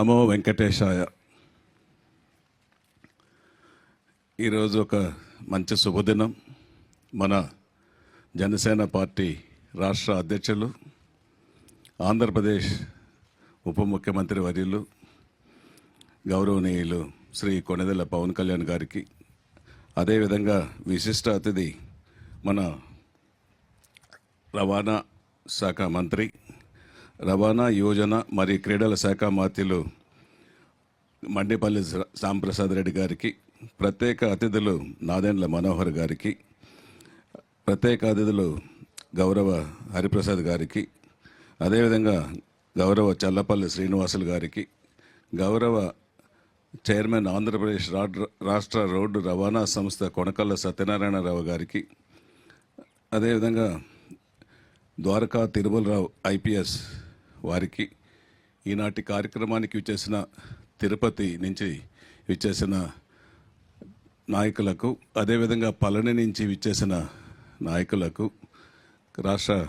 నమో వెంకటేశాయ. ఈరోజు ఒక మంచి శుభదినం. మన జనసేన పార్టీ రాష్ట్ర అధ్యక్షులు ఆంధ్రప్రదేశ్ ఉప ముఖ్యమంత్రి వర్యులు గౌరవనీయులు శ్రీ కొనెదెల పవన్ కళ్యాణ్ గారికి అదేవిధంగా విశిష్ట అతిథి మన రవాణా శాఖ మంత్రి రవాణా యోజన మరియు క్రీడల శాఖ మాత్యులు మండిపల్లి శ్యాంప్రసాద్ రెడ్డి గారికి ప్రత్యేక అతిథులు నాదెండ్ల మనోహర్ గారికి ప్రత్యేక అతిథులు గౌరవ హరిప్రసాద్ గారికి అదేవిధంగా గౌరవ చల్లపల్లి శ్రీనివాసులు గారికి గౌరవ చైర్మన్ ఆంధ్రప్రదేశ్ రాడ్- రాష్ట్ర రోడ్డు రవాణా సంస్థ కొనకల్ల సత్యనారాయణరావు గారికి అదేవిధంగా ద్వారకా తిరుమలరావు ఐపీఎస్ వారికి ఈనాటి కార్యక్రమానికి విచ్చేసిన తిరుపతి నుంచి విచ్చేసిన నాయకులకు అదేవిధంగా పళని నుంచి విచ్చేసిన నాయకులకు రాష్ట్ర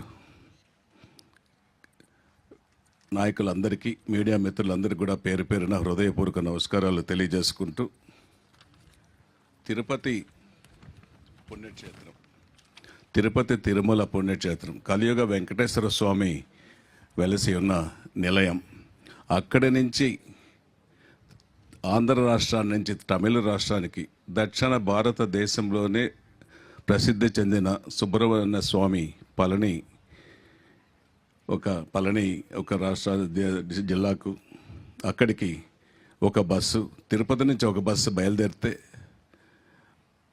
నాయకులందరికీ మీడియా మిత్రులందరికీ కూడా పేరు పేరున హృదయపూర్వక నమస్కారాలు తెలియజేసుకుంటూ తిరుపతి పుణ్యక్షేత్రం. తిరుపతి తిరుమల పుణ్యక్షేత్రం. కలియుగ వెంకటేశ్వర స్వామి వెలసి ఉన్న నిలయం. అక్కడి నుంచి ఆంధ్ర రాష్ట్రాన్ని నుంచి తమిళ రాష్ట్రానికి దక్షిణ భారతదేశంలోనే ప్రసిద్ధి చెందిన సుబ్రహ్మణ్య స్వామి పళని ఒక పళని ఒక రాష్ట్ర జిల్లాకు అక్కడికి ఒక బస్సు తిరుపతి నుంచి ఒక బస్సు బయలుదేరితే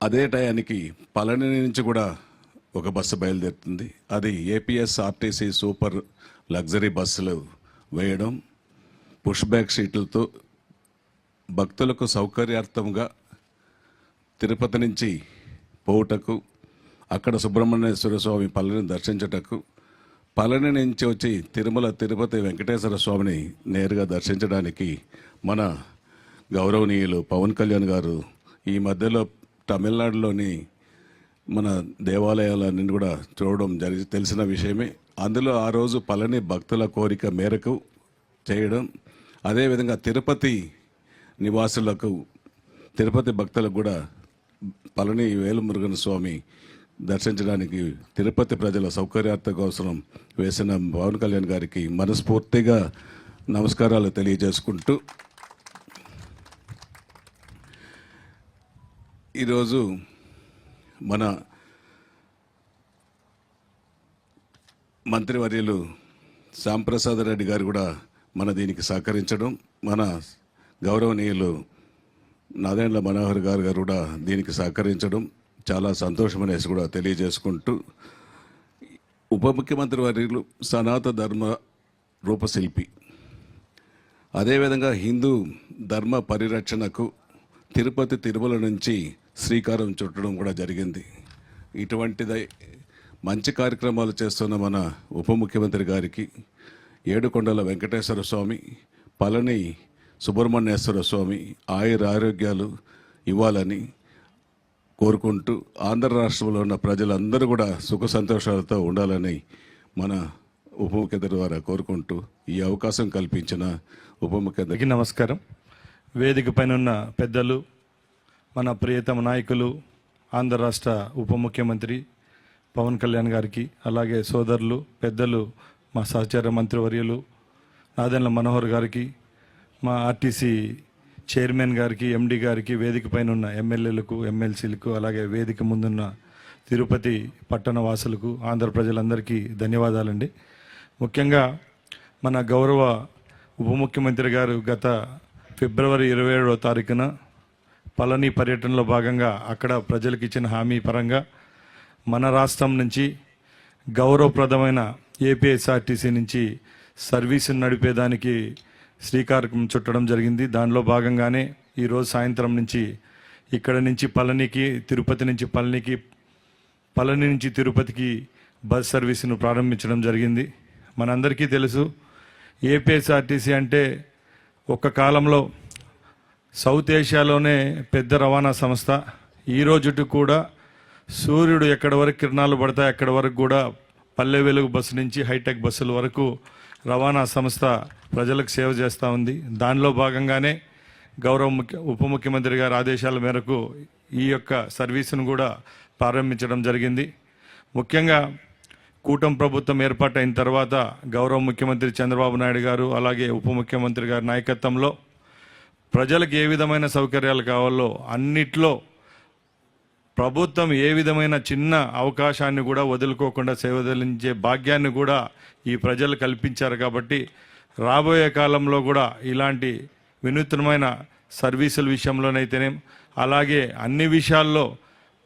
అదే టయానికి పళని నుంచి కూడా ఒక బస్సు బయలుదేరుతుంది. అది ఏపీఎస్ ఆర్టీసీ సూపర్ లగ్జరీ బస్సులు వేయడం పుష్ బ్యాక్ సీట్లతో భక్తులకు సౌకర్యార్థంగా తిరుపతి నుంచి పోవుటకు అక్కడ సుబ్రహ్మణ్యేశ్వర స్వామి పల్లెని దర్శించుటకు పళని నుంచి వచ్చి తిరుమల తిరుపతి వెంకటేశ్వర స్వామిని నేరుగా దర్శించడానికి మన గౌరవనీయులు పవన్ కళ్యాణ్ గారు ఈ మధ్యలో తమిళనాడులోని మన దేవాలయాలన్నీ కూడా చూడడం జరిగి తెలిసిన విషయమే. అందులో ఆ రోజు పలని భక్తుల కోరిక మేరకు చేయడం. అదేవిధంగా తిరుపతి నివాసులకు తిరుపతి భక్తులకు కూడా పళని వేలుమురుగన స్వామి దర్శించడానికి తిరుపతి ప్రజల సౌకర్యార్థ కోసం వేసిన పవన్ కళ్యాణ్ గారికి మనస్ఫూర్తిగా నమస్కారాలు తెలియజేసుకుంటూ. ఈరోజు మన మంత్రివర్యులు శ్యాంప్రసాద్ రెడ్డి గారు కూడా మన దీనికి సహకరించడం మన గౌరవనీయులు నాదేండ్ల మనోహర్ గారు గారు కూడా దీనికి సహకరించడం చాలా సంతోషమనేసి కూడా తెలియజేసుకుంటూ ఉప ముఖ్యమంత్రి వర్యులు సనాత ధర్మ రూపశిల్పి. అదేవిధంగా హిందూ ధర్మ పరిరక్షణకు తిరుపతి తిరుమల నుంచి శ్రీకారం చుట్టడం కూడా జరిగింది. ఇటువంటిదై మంచి కార్యక్రమాలు చేస్తున్న మన ఉప ముఖ్యమంత్రి గారికి ఏడుకొండల వెంకటేశ్వర స్వామి పళని సుబ్రహ్మణ్యేశ్వర స్వామి ఆయుర ఆరోగ్యాలు ఇవ్వాలని కోరుకుంటూ ఆంధ్ర రాష్ట్రంలో ఉన్న ప్రజలందరూ కూడా సుఖ సంతోషాలతో ఉండాలని మన ఉప ముఖ్యమంత్రి ద్వారా కోరుకుంటూ ఈ అవకాశం కల్పించిన ఉప ముఖ్యమంత్రికి నమస్కారం. వేదిక పైన ఉన్న పెద్దలు మన ప్రియతమ నాయకులు ఆంధ్ర రాష్ట్ర ఉప ముఖ్యమంత్రి పవన్ కళ్యాణ్ గారికి అలాగే సోదరులు పెద్దలు మా సహచార మంత్రివర్యులు నాదెండ్ల మనోహర్ గారికి మా ఆర్టీసీ చైర్మన్ గారికి ఎండి గారికి వేదిక పైన ఉన్న ఎమ్మెల్యేలకు ఎమ్మెల్సీలకు అలాగే వేదిక ముందున్న తిరుపతి పట్టణ వాసులకు ఆంధ్ర ప్రజలందరికీ ధన్యవాదాలండి. ముఖ్యంగా మన గౌరవ ఉప ముఖ్యమంత్రి గారు గత ఫిబ్రవరి ఇరవై ఏడవ తారీఖున పళని పర్యటనలో భాగంగా అక్కడ ప్రజలకు ఇచ్చిన హామీ పరంగా మన రాష్ట్రం నుంచి గౌరవప్రదమైన ఏపీఎస్ఆర్టీసీ నుంచి సర్వీసును నడిపేదానికి శ్రీకారం చుట్టడం జరిగింది. దానిలో భాగంగానే ఈరోజు సాయంత్రం నుంచి ఇక్కడ నుంచి పళనికి తిరుపతి నుంచి పళనికి పళని నుంచి తిరుపతికి బస్ సర్వీసును ప్రారంభించడం జరిగింది. మనందరికీ తెలుసు ఏపీఎస్ఆర్టీసీ అంటే ఒక కాలంలో సౌత్ ఏషియాలోనే పెద్ద రవాణా సంస్థ. ఈ రోజుటి కూడా సూర్యుడు ఎక్కడి వరకు కిరణాలు పడతాయి అక్కడి వరకు కూడా పల్లె వెలుగు బస్సు నుంచి హైటెక్ బస్సుల వరకు రవాణా సంస్థ ప్రజలకు సేవ చేస్తూ ఉంది. దానిలో భాగంగానే గౌరవ ముఖ్య ఉప ముఖ్యమంత్రి గారి ఆదేశాల మేరకు ఈ యొక్క సర్వీసును కూడా ప్రారంభించడం జరిగింది. ముఖ్యంగా కూటమి ప్రభుత్వం ఏర్పాటైన తర్వాత గౌరవ ముఖ్యమంత్రి చంద్రబాబు నాయుడు గారు అలాగే ఉప ముఖ్యమంత్రి గారి నాయకత్వంలో ప్రజలకు ఏ విధమైన సౌకర్యాలు కావాలో అన్నిట్లో ప్రభుత్వం ఏ విధమైన చిన్న అవకాశాన్ని కూడా వదులుకోకుండా సేవదలించే భాగ్యాన్ని కూడా ఈ ప్రజలు కల్పించారు కాబట్టి రాబోయే కాలంలో కూడా ఇలాంటి వినూత్నమైన సర్వీసుల విషయంలోనైతేనే అలాగే అన్ని విషయాల్లో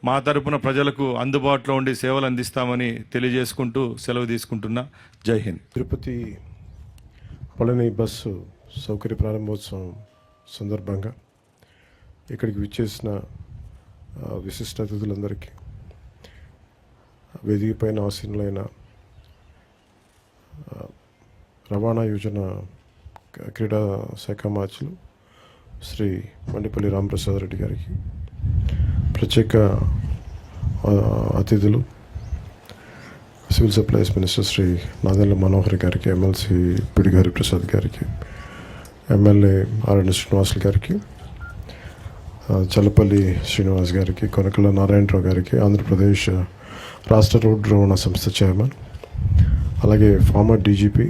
మా తరపున ప్రజలకు అందుబాటులో ఉండి సేవలు అందిస్తామని తెలియజేసుకుంటూ సెలవు తీసుకుంటున్నా. జై హింద్. తిరుపతి పళని బస్సు సౌకర్య ప్రారంభోత్సవం సందర్భంగా ఇక్కడికి విచ్చేసిన విశిష్ట అతిథులందరికీ వేదిక పైన ఆసీనులైన రవాణా యోజన క్రీడా శాఖ మార్చులు శ్రీ మండిపల్లి రామప్రసాద్ రెడ్డి గారికి ప్రత్యేక అతిథులు civil supplies minister Shri Nadella Manohar గారికి ఎమ్మెల్సీ పిడిగారి ప్రసాద్ గారికి ఎమ్మెల్యే ఆరణ్య శ్రీనివాసులు గారికి చల్లపల్లి శ్రీనివాస్ గారికి కొనకల నారాయణరావు గారికి ఆంధ్రప్రదేశ్ రాష్ట్ర రోడ్డు రవాణా సంస్థ చైర్మన్ అలాగే former DGP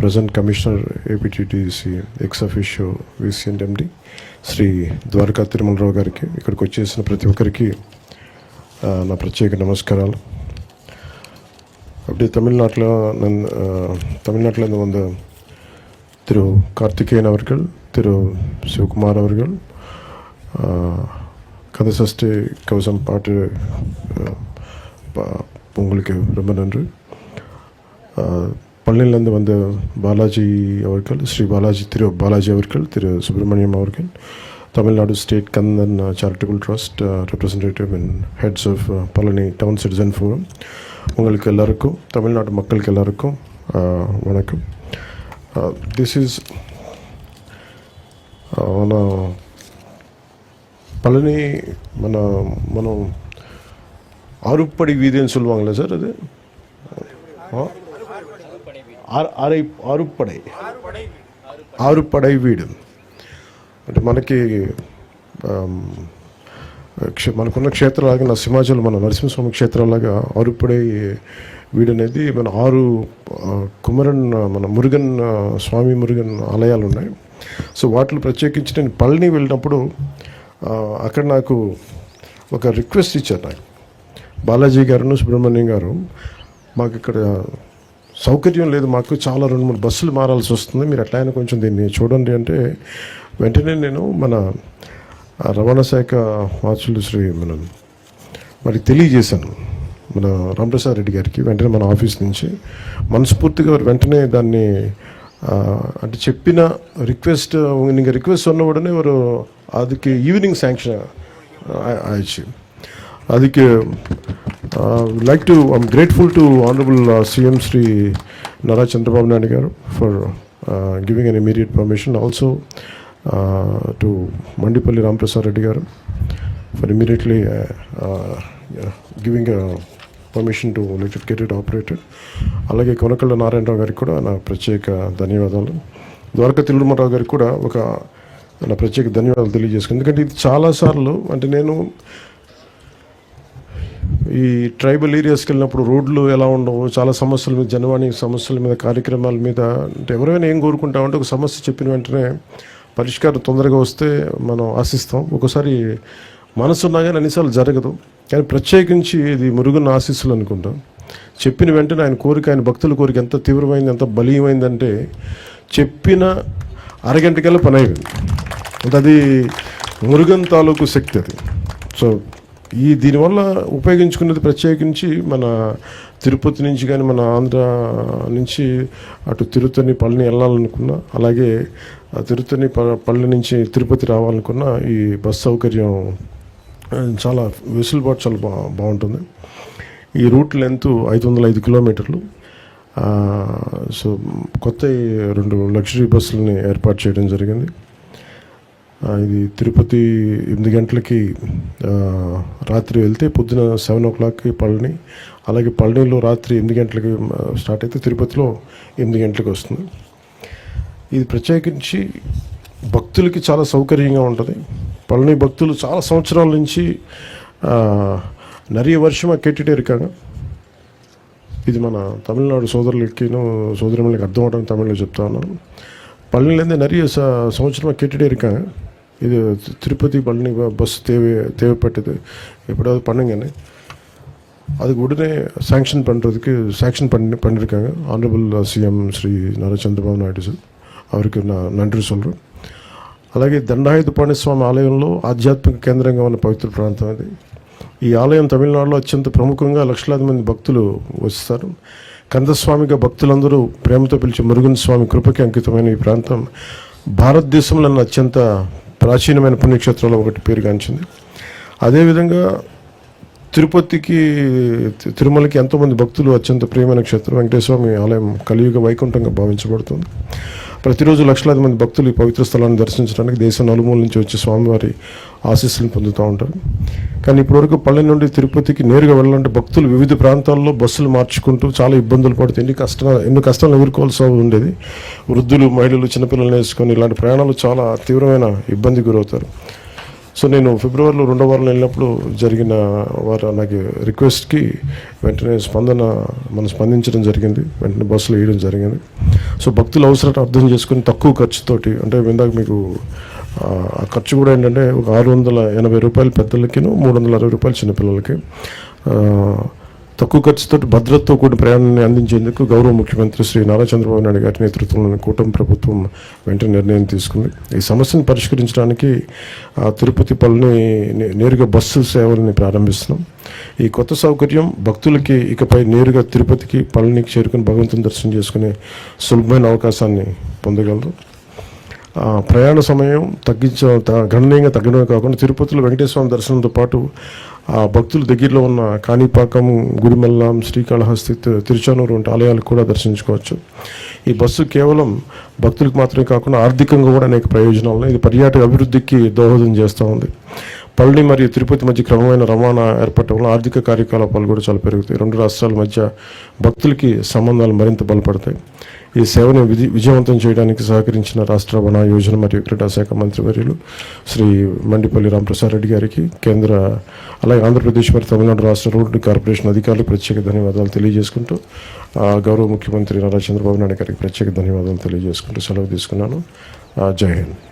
present commissioner APTTC ex officio విసిఎంట్ MD Shri Dwaraka Tirumala Rao గారికి ఇక్కడికి వచ్చేసిన ప్రతి ఒక్కరికి నా ప్రత్యేక నమస్కారాలు. అప్పుడు తమిళనాటులో నన్ను తమిళనాటులో వంద திரு கார்த்திகேயன் அவர்கள் திரு சிவகுமார் அவர்கள் கதை சஷ்டி கவசம் பாட்டு பா- உங்களுக்கு ரொம்ப நன்றி. பள்ளியிலேருந்து வந்த பாலாஜி அவர்கள் ஸ்ரீ பாலாஜி திரு பாலாஜி அவர்கள் திரு சுப்பிரமணியம் அவர்கள் Tamil Nadu state Kandhan charitable trust representative and heads of Palani town citizen forum உங்களுக்கு எல்லாருக்கும் தமிழ்நாடு மக்களுக்கு எல்லாருக்கும் வணக்கம். திஸ் இஸ் మన பழனி మన మనం ஆறுப்படை வீதின்னு சொல்லுவாங்களே சார் அது ஆ? ఆరు- ఆరై ఆరుపడై ఆరుపడై వీడు అంటే మనకి ఆమ్, క్షే- మనకున్న క్షేత్రాలాగా నా సింహాచల్ మన నరసింహస్వామి క్షేత్రాలాగా ఆరుపడై వీడనేది మన ఆరు కుమరన్ మన మురుగన్ స్వామి మురుగన్ ఆలయాలు ఉన్నాయి సో వాటిలో ప్రత్యేకించి నేను పళని వెళ్ళినప్పుడు అక్కడ నాకు ఒక రిక్వెస్ట్ ఇచ్చారు నాకు. బాలాజీ గారును సుబ్రహ్మణ్యం గారు మాకు ఇక్కడ సౌకర్యం లేదు మాకు చాలా రెండు మూడు బస్సులు మారాల్సి వస్తుంది మీరు ఎట్లా కొంచెం దీన్ని చూడండి అంటే వెంటనే నేను మన రవాణా శాఖ వాచ్లు శ్రీ మనం వారికి తెలియజేశాను. మన రామప్రసాద్ రెడ్డి గారికి వెంటనే మన ఆఫీస్ నుంచి మనస్ఫూర్తిగా వెంటనే దాన్ని అంటే చెప్పిన రిక్వెస్ట్ ఇంకా రిక్వెస్ట్ ఉన్న ఉడనే వారు అదికి ఈవినింగ్ శాంక్షన్ ಆಯ್ತು అదికి like to I'm grateful to honourable CM Shri Nara Chandrababu Naidu garu for giving an immediate permission also to Mandipalli Ramaprasad Reddy garu for immediately giving permission to let it operated అలాగే కొనకళ్ళ నారాయణరావు గారికి కూడా నా ప్రత్యేక ధన్యవాదాలు. ద్వారకా తిరుమలరావు గారికి కూడా ఒక నా ప్రత్యేక ధన్యవాదాలు తెలియజేసుకుంది ఎందుకంటే ఇది చాలాసార్లు అంటే నేను ఈ ట్రైబల్ ఏరియాస్కి వెళ్ళినప్పుడు రోడ్లు ఎలా ఉండవు చాలా సమస్యల మీద జనవాణి సమస్యల మీద కార్యక్రమాల మీద అంటే ఎవరైనా ఏం కోరుకుంటామంటే ఒక సమస్య చెప్పిన వెంటనే పరిష్కారం తొందరగా వస్తే మనం ఆశిస్తాం. ఒకసారి మనసు ఉన్నా కానీ అన్నిసార్లు జరగదు. కానీ ప్రత్యేకించి ఇది మురుగున్న ఆశీస్సులు అనుకుంటాం. చెప్పిన వెంటనే ఆయన కోరిక ఆయన భక్తుల కోరిక ఎంత తీవ్రమైంది ఎంత బలీయమైందంటే చెప్పిన అరగంటకల్లా పని అయిపోయింది. అంటే అది మురుగన్ తాలూకు శక్తి అది. సో ఈ దీనివల్ల ఉపయోగించుకున్నది ప్రత్యేకించి మన తిరుపతి నుంచి కానీ మన ఆంధ్ర నుంచి అటు తిరుత్తని పళ్ళని వెళ్ళాలనుకున్నా అలాగే తిరుత్తని ప- నుంచి తిరుపతి రావాలనుకున్న ఈ బస్ సౌకర్యం చాలా వెసులుబాటు చాలా బా బాగుంటుంది. ఈ రూట్ లెంత్ ఐదు వందల ఐదు కిలోమీటర్లు సో కొత్త రెండు లగ్జరీ బస్సులని ఏర్పాటు చేయడం జరిగింది. ఇది తిరుపతి ఎనిమిది గంటలకి రాత్రి వెళ్తే పొద్దున సెవెన్ ఓ క్లాక్కి పళని అలాగే పళనిలో రాత్రి ఎనిమిది గంటలకి స్టార్ట్ అయితే తిరుపతిలో ఎనిమిది గంటలకు వస్తుంది. ఇది ప్రత్యేకించి భక్తులకి చాలా సౌకర్యంగా ఉంటుంది పళని భక్తులు చాలా సంవత్సరాల నుంచి ఆ, நிறைய வருஷமாக கேட்டுகிட்டே இருக்காங்க ఇది మన తమిళనాడు సోదరులకిను సోదరులకి అర్థం అవడానికి తమిళ్లో చెప్తా ఉన్నాను பழனிலேருந்து நிறைய ச சமச்சரமாக கேட்டுகிட்டே இருக்காங்க இது தி- திருப்பதி பழனி ப- பஸ் தேவை தேவைப்பட்டது எப்படியாவது பண்ணுங்கன்னு அதுக்கு உடனே சாங்ஷன் பண்ணுறதுக்கு சாங்ஷன் பண்ணி பண்ணியிருக்காங்க honourable CM Shri Nara Chandrababu Naidu sir அவருக்கு நான் நன்றி சொல்கிறேன் అలాగే దండాయుధపాణి స్వామి ఆలయంలో ఆధ్యాత్మిక కేంద్రంగా ఉన్న పవిత్ర ప్రాంతం అది ఈ ఆలయం తమిళనాడులో అత్యంత ప్రముఖంగా లక్షలాది మంది భక్తులు వస్తారు కందస్వామిగా భక్తులందరూ ప్రేమతో పిలిచే మురుగన్ స్వామి కృపకి అంకితమైన ఈ ప్రాంతం భారతదేశంలోని అత్యంత ప్రాచీనమైన పుణ్యక్షేత్రాల్లో ఒకటి పేరుగాంచింది అదేవిధంగా తిరుపతికి తి- తిరుమలకి ఎంతోమంది భక్తులు అత్యంత ప్రియమైన క్షేత్రం వెంకటేశ్వర స్వామి ఆలయం కలియుగ వైకుంఠంగా భావించబడుతుంది ప్రతిరోజు లక్షలాది మంది భక్తులు ఈ పవిత్ర స్థలాన్ని దర్శించడానికి దేశం నలుమూల నుంచి వచ్చి స్వామివారి ఆశీస్సులను పొందుతూ ఉంటారు. కానీ ఇప్పటివరకు పల్లె నుండి తిరుపతికి నేరుగా వెళ్ళాలంటే భక్తులు వివిధ ప్రాంతాల్లో బస్సులు మార్చుకుంటూ చాలా ఇబ్బందులు పడుతూ ఎన్ని కష్ట ఎన్ని కష్టాలను ఎదుర్కోవాల్సి ఉండేది. వృద్ధులు మహిళలు చిన్నపిల్లలు వేసుకొని ఇలాంటి ప్రయాణాలు చాలా తీవ్రమైన ఇబ్బంది గురవుతారు. సో నేను ఫిబ్రవరిలో రెండో వారంలో వెళ్ళినప్పుడు జరిగిన వారు నాకు రిక్వెస్ట్కి వెంటనే స్పందన మనం స్పందించడం జరిగింది. వెంటనే బస్సులు వేయడం జరిగింది. సో భక్తుల అవసరాన్ని అర్థం చేసుకుని తక్కువ ఖర్చుతోటి అంటే ఇందాక మీకు ఆ, ఖర్చు కూడా ఏంటంటే ఒక ఆరు వందల ఎనభై రూపాయలు పెద్దలకిను మూడు వందల అరవై రూపాయలు చిన్నపిల్లలకి. తక్కువ ఖర్చుతో భద్రతతో కూడిన ప్రయాణాన్ని అందించేందుకు గౌరవ ముఖ్యమంత్రి శ్రీ నారా చంద్రబాబు నాయుడు గారి నేతృత్వంలోని కూటమి ప్రభుత్వం వెంటనే నిర్ణయం తీసుకుంది. ఈ సమస్యను పరిష్కరించడానికి తిరుపతి పల్లని నే- నేరుగా బస్సు సేవల్ని ప్రారంభిస్తున్నాం. ఈ కొత్త సౌకర్యం భక్తులకి ఇకపై నేరుగా తిరుపతికి పళనికి చేరుకుని భగవంతుని దర్శనం చేసుకునే సులభమైన అవకాశాన్ని పొందగలరు. ప్రయాణ సమయం తగ్గించ త- గణనీయంగా తగ్గడమే కాకుండా తిరుపతిలో వెంకటేశ్వర దర్శనంతో పాటు ఆ భక్తులు దగ్గరలో ఉన్న కాణిపాకం గుడిమల్లం శ్రీకాళహస్తి తిరుచానూరు వంటి ఆలయాలకు కూడా దర్శించుకోవచ్చు. ఈ బస్సు కేవలం భక్తులకు మాత్రమే కాకుండా ఆర్థికంగా కూడా అనేక ప్రయోజనాలు ఉన్నాయి. ఇది పర్యాటక అభివృద్ధికి దోహదం చేస్తూ ఉంది. పళని మరియు తిరుపతి మధ్య క్రమమైన రవాణా ఏర్పడటం వల్ల ఆర్థిక కార్యకలాపాలు కూడా చాలా పెరుగుతాయి. రెండు రాష్ట్రాల మధ్య భక్తులకి సంబంధాలు మరింత బలపడతాయి. ఈ సేవను విధి విజయవంతం చేయడానికి సహకరించిన రాష్ట్ర వన యోజన మరియు క్రీడా శాఖ మంత్రివర్యులు శ్రీ మండిపల్లి రామప్రసాద్ రెడ్డి గారికి కేంద్ర అలాగే ఆంధ్రప్రదేశ్ మరియు తమిళనాడు రాష్ట్ర రోడ్డు కార్పొరేషన్ అధికారులకు ప్రత్యేక ధన్యవాదాలు తెలియజేసుకుంటూ గౌరవ ముఖ్యమంత్రి నారా చంద్రబాబు నాయుడు గారికి ప్రత్యేక ధన్యవాదాలు తెలియజేసుకుంటూ సెలవు తీసుకున్నాను. జై హింద్.